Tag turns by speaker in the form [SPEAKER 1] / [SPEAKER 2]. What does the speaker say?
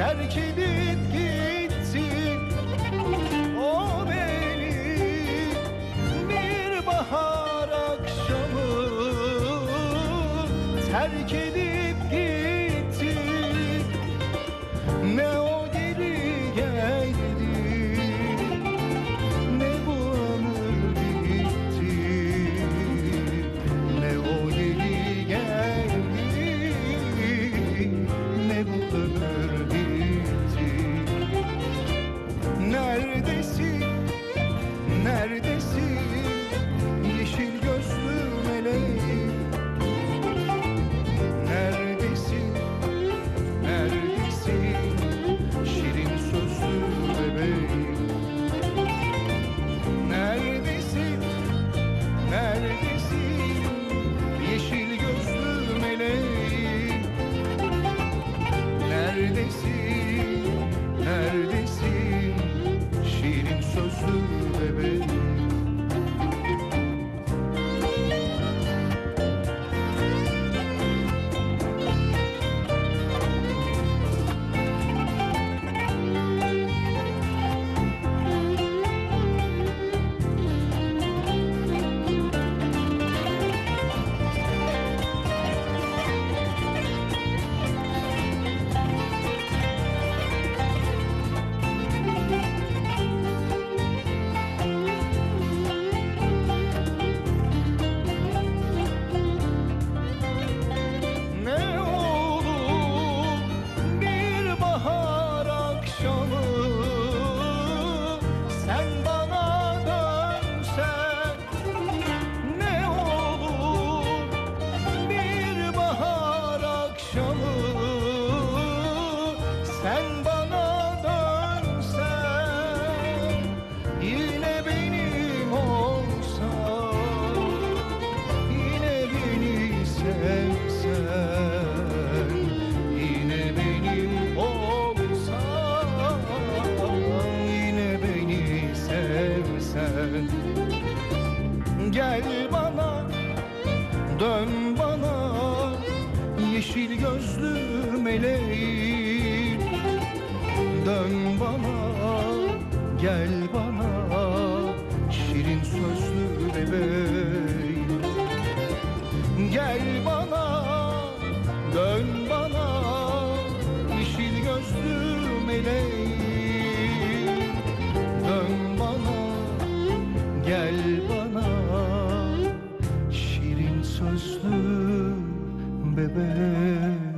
[SPEAKER 1] terk edip gitti o beni. Bir bahar akşamı terk edip sen. Gel bana dön bana Yeşil gözlü meleğim. Dön bana gel bana Şirin sözlü bebeğim. Gel bana beber.